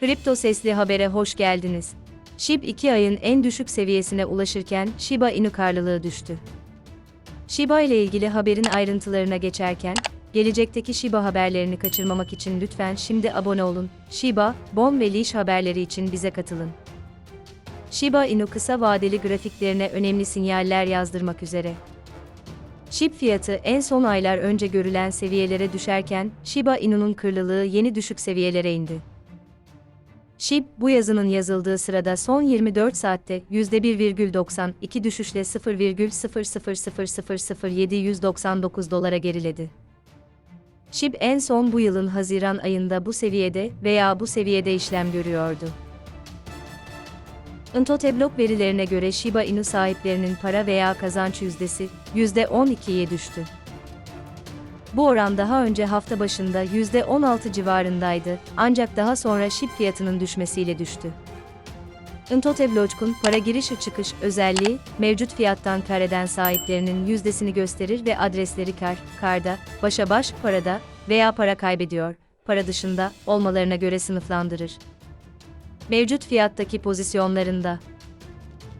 Kripto Sesli Haber'e hoş geldiniz. SHIB 2 ayın en düşük seviyesine ulaşırken Shiba Inu karlılığı düştü. Shiba ile ilgili haberin ayrıntılarına geçerken, gelecekteki Shiba haberlerini kaçırmamak için lütfen şimdi abone olun. Shiba, Bon ve Leash haberleri için bize katılın. Shiba Inu kısa vadeli grafiklerine önemli sinyaller yazdırmak üzere. SHIB fiyatı en son aylar önce görülen seviyelere düşerken, Shiba Inu'nun kırlılığı yeni düşük seviyelere indi. SHIB, bu yazının yazıldığı sırada son 24 saatte %1,92 düşüşle 0,0000799 dolara geriledi. SHIB en son bu yılın Haziran ayında bu seviyede veya bu seviyede işlem görüyordu. Intoteblok verilerine göre Shiba Inu sahiplerinin para veya kazanç yüzdesi %12'ye düştü. Bu oran daha önce hafta başında %16 civarındaydı, ancak daha sonra SHIB fiyatının düşmesiyle düştü. Intoteblok'un para giriş çıkış özelliği, mevcut fiyattan kar eden sahiplerinin yüzdesini gösterir ve adresleri kar, karda, başa baş, parada veya para kaybediyor, para dışında olmalarına göre sınıflandırır. Mevcut fiyattaki pozisyonlarında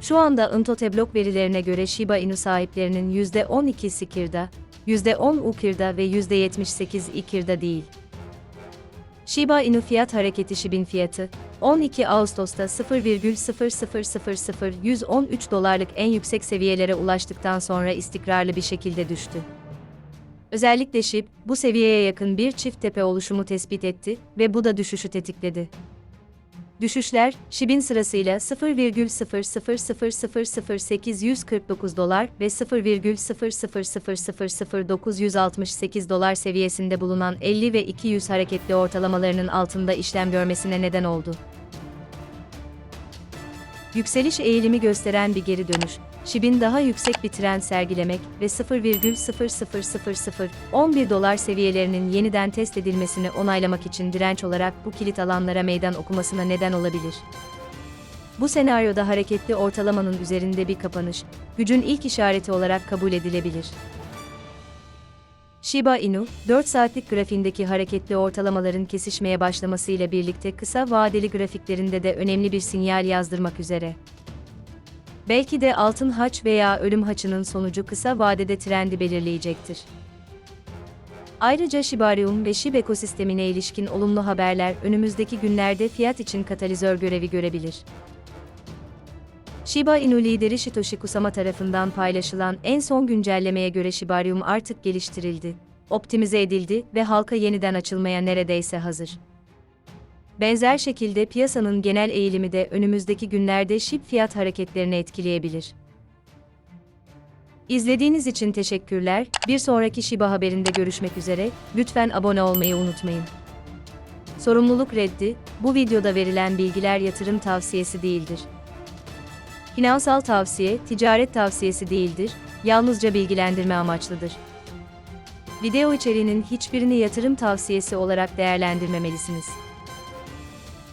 şu anda Intoteblok verilerine göre Shiba Inu sahiplerinin %12'si kirda, %10 ukirda ve %78 ikirda değil. Shiba Inu fiyat hareketi SHIB'in fiyatı, 12 Ağustos'ta 0,0000113 dolarlık en yüksek seviyelere ulaştıktan sonra istikrarlı bir şekilde düştü. Özellikle SHIB, bu seviyeye yakın bir çift tepe oluşumu tespit etti ve bu da düşüşü tetikledi. Düşüşler, SHIB'in sırasıyla 0,0000849 dolar ve 0,0000968 dolar seviyesinde bulunan 50 ve 200 hareketli ortalamalarının altında işlem görmesine neden oldu. Yükseliş eğilimi gösteren bir geri dönüş, SHIB'in daha yüksek bir trend sergilemek ve 0,00011 dolar seviyelerinin yeniden test edilmesini onaylamak için direnç olarak bu kilit alanlara meydan okumasına neden olabilir. Bu senaryoda hareketli ortalamanın üzerinde bir kapanış, gücün ilk işareti olarak kabul edilebilir. Shiba Inu, 4 saatlik grafiğindeki hareketli ortalamaların kesişmeye başlamasıyla birlikte kısa vadeli grafiklerinde de önemli bir sinyal yazdırmak üzere. Belki de altın haç veya ölüm haçının sonucu kısa vadede trendi belirleyecektir. Ayrıca Shibarium ve SHIB ekosistemine ilişkin olumlu haberler önümüzdeki günlerde fiyat için katalizör görevi görebilir. Shiba Inu lideri Satoshi Kusama tarafından paylaşılan en son güncellemeye göre Shibarium artık geliştirildi, optimize edildi ve halka yeniden açılmaya neredeyse hazır. Benzer şekilde piyasanın genel eğilimi de önümüzdeki günlerde SHIB fiyat hareketlerini etkileyebilir. İzlediğiniz için teşekkürler. Bir sonraki Shiba haberinde görüşmek üzere. Lütfen abone olmayı unutmayın. Sorumluluk reddi, bu videoda verilen bilgiler yatırım tavsiyesi değildir. Finansal tavsiye, ticaret tavsiyesi değildir, yalnızca bilgilendirme amaçlıdır. Video içeriğinin hiçbirini yatırım tavsiyesi olarak değerlendirmemelisiniz.